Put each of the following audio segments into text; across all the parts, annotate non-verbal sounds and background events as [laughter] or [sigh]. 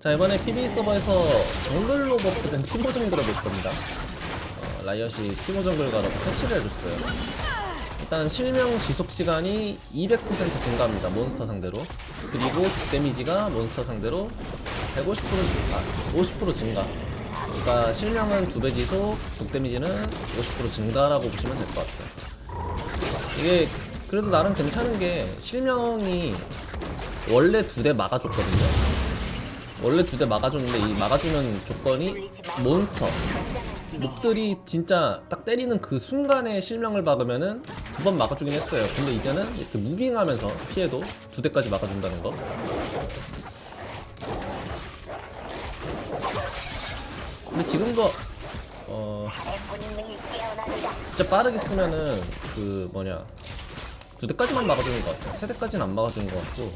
자 이번에 PB 서버에서 정글로 버프된 티모 정글을 볼 겁니다. 어, 라이엇이 티모 정글 가라고 패치를 해줬어요. 일단 실명 지속 시간이 200% 증가합니다. 몬스터 상대로. 그리고 데미지가 몬스터 상대로 150% 증가, 50% 증가. 그러니까 실명은 2배 지속, 독 데미지는 50% 증가라고 보시면 될 것 같아요. 이게 그래도 나름 괜찮은 게 실명이 원래 두 대 막아줬거든요. 원래 두대 막아줬는데 이 막아주는 조건이 몬스터 몹들이 진짜 딱 때리는 그 순간에 실명을 박으면은 두 번 막아주긴 했어요. 근데 이제는 이렇게 무빙하면서 피해도 두 대까지 막아준다는 거. 근데 지금도 어 진짜 빠르게 쓰면은 그 뭐냐 두 대까지만 막아주는 것 같아요. 세 대까지는 안 막아주는 것 같고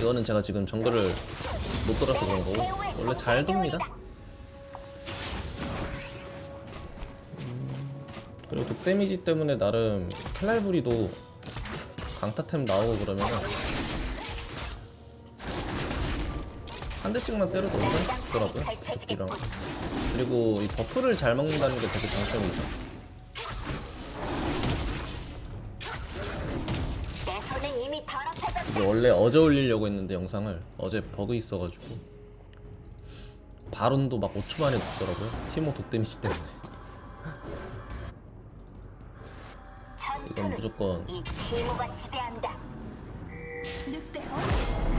이거는 제가 지금 정글을 못 돌아서 그런 거고 원래 잘 돕니다. 음, 그리고 독 데미지 때문에 나름 칼날부리도 강타템 나오고 그러면은 한 대씩만 때려도 엄청 죽더라고요 적기랑 그리고 이 버프를 잘 먹는다는 게 되게 장점이죠 이게 원래 어제 올리려고 했는데 영상을 어제 버그 있어가지고 바론도 막 5초 만에 죽더라고요. 티모 독 데미지 때문에. 이건 무조건.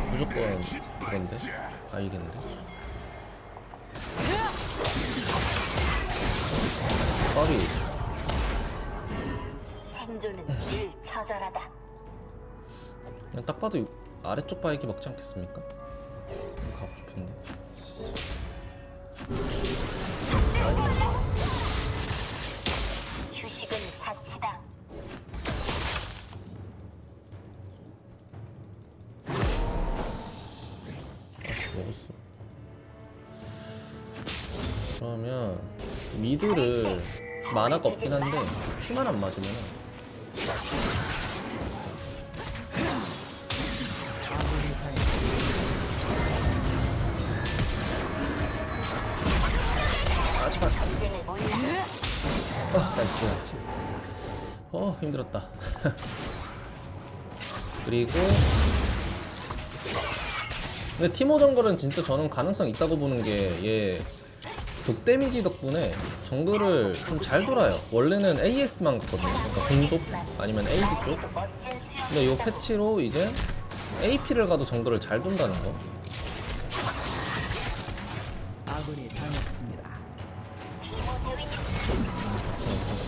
무조건 그건데? 바이겠는데? 까비 생존은 늘 처절하다. 그냥 딱 봐도 이 아래쪽 바이기 먹지 않겠습니까? 가고 싶은데 휴식은 사치다. 아, 먹었어. 그러면 미드를 만화가 없긴 한데 큐만 안 맞으면 나이스. 어, 힘들었다. [laughs] 그리고 근데 티모 정글은 진짜 저는 가능성 있다고 보는 게얘독 데미지 덕분에 정글을 좀 잘 돌아요. 원래는 AS만 갔거든요. 그러니까 공속 아니면 AD 쪽. 근데 이 패치로 이제 AP를 가도 정글을 잘 돈다는 거.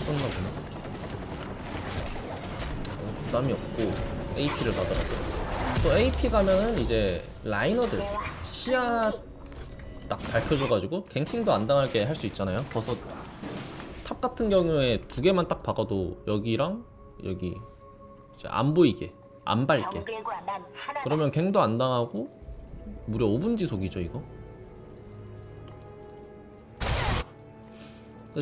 썼나 보네. 어, 부담이 없고 AP를 가더라고요. 또 AP 가면은 이제 라이너들 시야 딱 밝혀줘가지고 갱킹도 안 당하게 할 수 있잖아요. 버섯 탑 같은 경우에 두 개만 딱 박아도 여기랑 여기 이제 안 보이게 안 밝게. 그러면 갱도 안 당하고 무려 5분 지속이죠 이거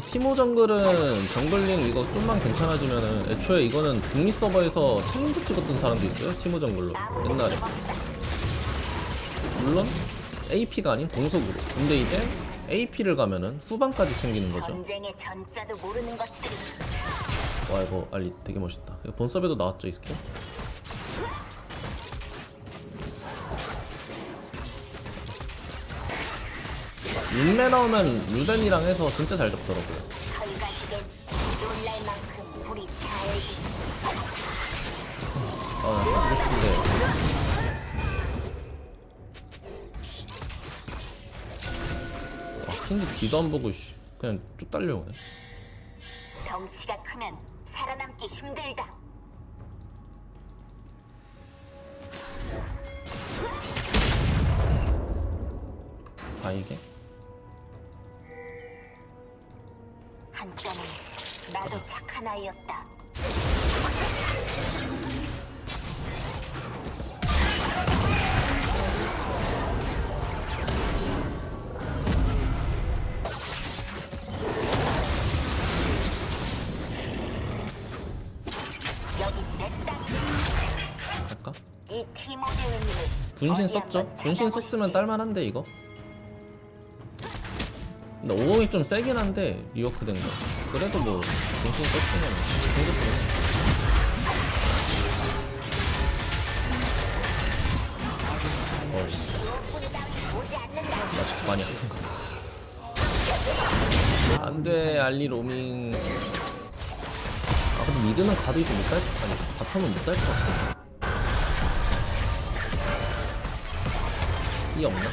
티모 정글은 정글링 이거 좀만 괜찮아지면은 애초에 이거는 북미 서버에서 챌린저 찍었던 사람도 있어요 티모 정글로. 옛날에. 물론 AP가 아닌 공속으로. 근데 이제 AP를 가면은 후반까지 챙기는 거죠. 와 이거 알리 되게 멋있다. 이거 본섭에도 나왔죠 이 스킬 룬메 나오면 루덴이랑 해서 진짜 잘 잡더라고요 아 가지고 싶은데 와 킨디 뒤도 안 보고 씨, 그냥 쭉 달려오네 덩치가 크면 살아남기 힘들다. 아 이게? 땅. 할까? 분신 썼죠? 분신 썼으면 딸만한데 이거? 근데 50이 좀 세긴 한데 리워크 된거 그래도 뭐 분신 썼으면 공격도 나 진짜 많이 아픈가 안돼 알리 로밍. 아 근데 미드는 가도 이제 못살 아니 바텀은 못살 것 같아. 이 없나?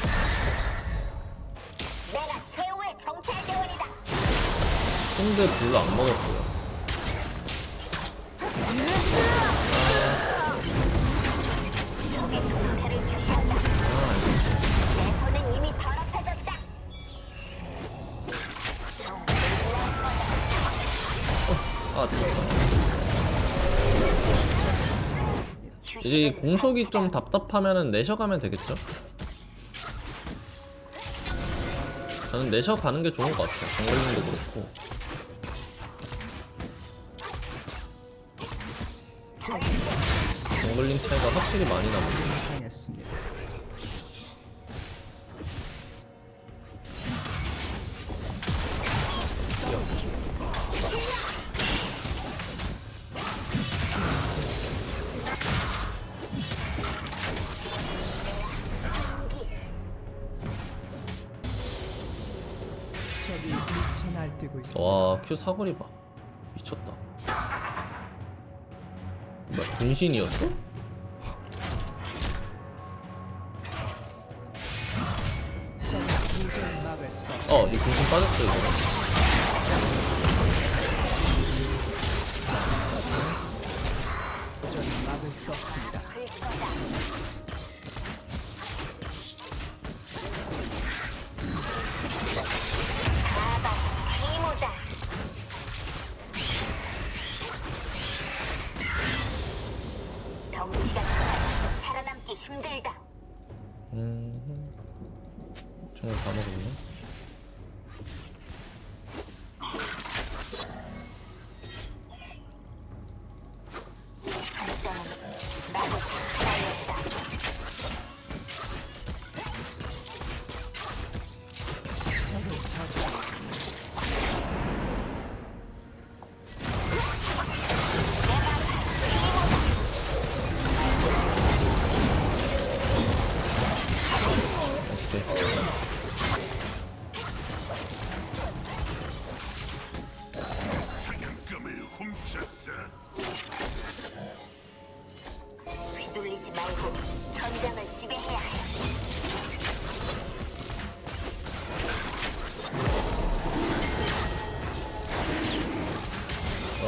근데 별로 안 먹었고요 아. 아 이제 이 공속이 좀 답답하면은 내셔 가면 되겠죠? 저는 내셔 가는 게 좋은 것 같아요 정글링도 그렇고 정글링 차이가 확실히 많이 나거든요. 와, 큐 사거리 봐. 미쳤다. 뭐야, 분신이었어? 어, 이 분신 빠졌어, 이거.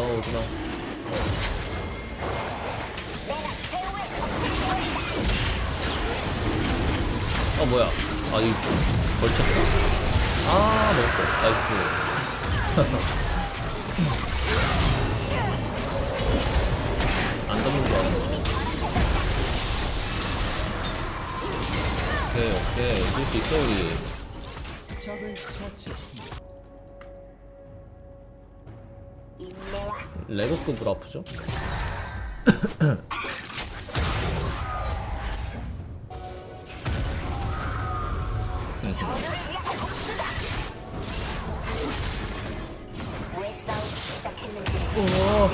어, 오지마. 어, 뭐야. 아, 이 걸쳤다. 아, 먹었어. 나이스. [laughs] 안 덮는 줄 알았네. 오케이, 오케이. 이길 수 있어, 우리. 레고급으로 아프죠? 시작했는지 어.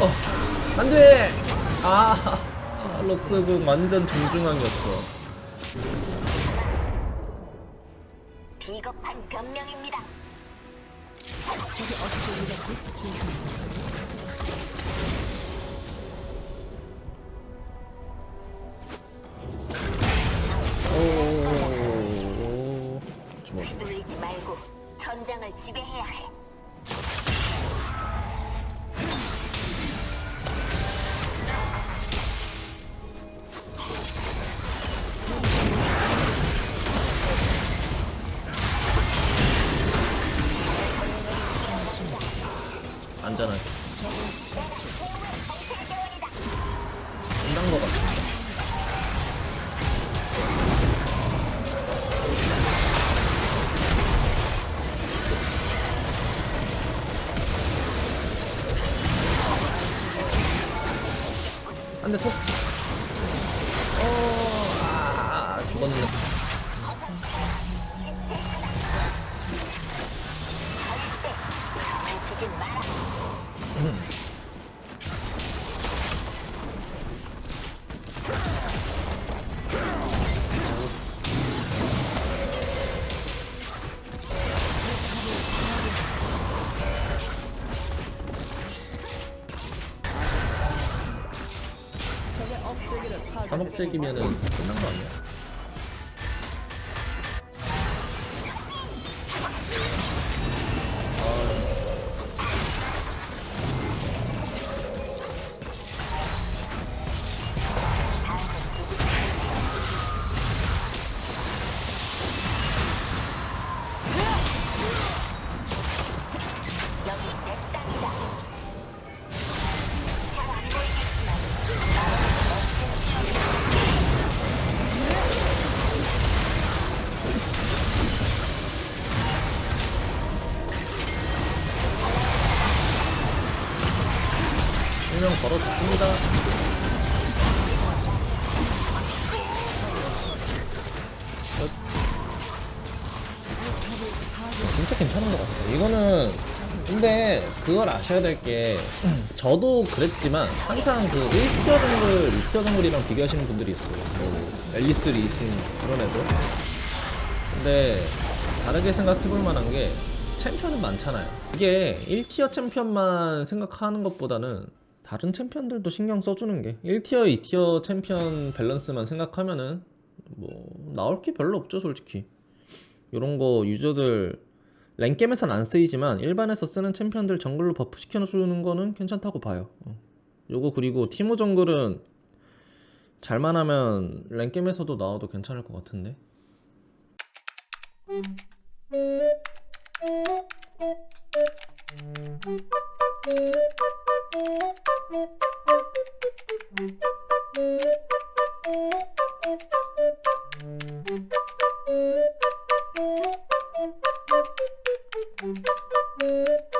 어. 안 돼! 아, 록스군 완전 정중앙이었어. 비겁한 변명입니다. 적이 어쩌고 이렇게 진입 오. 좀 어려워. 휘둘리지 말고 전장을 지배해야 해. 안전하게. 끝난 것 같은 산업적이면은 끝난 거 아니야? 이거는 근데 그걸 아셔야 될 게 저도 그랬지만 항상 그 1티어 정글, 2티어 정글이랑 비교하시는 분들이 있어요. 뭐 앨리스, 리슨 그런 애들. 근데 다르게 생각해볼 만한 게 챔피언은 많잖아요. 이게 1티어 챔피언만 생각하는 것보다는 다른 챔피언들도 신경 써주는 게 1티어, 2티어 챔피언 밸런스만 생각하면은 뭐 나올 게 별로 없죠 솔직히. 이런 거 유저들 랭겜에선 안 쓰이지만 일반에서 쓰는 챔피언들 정글로 버프 시켜주는 거는 괜찮다고 봐요. 어. 요거 그리고 티모 정글은 잘만 하면 랭겜에서도 나와도 괜찮을 것 같은데? [laughs] Thank you.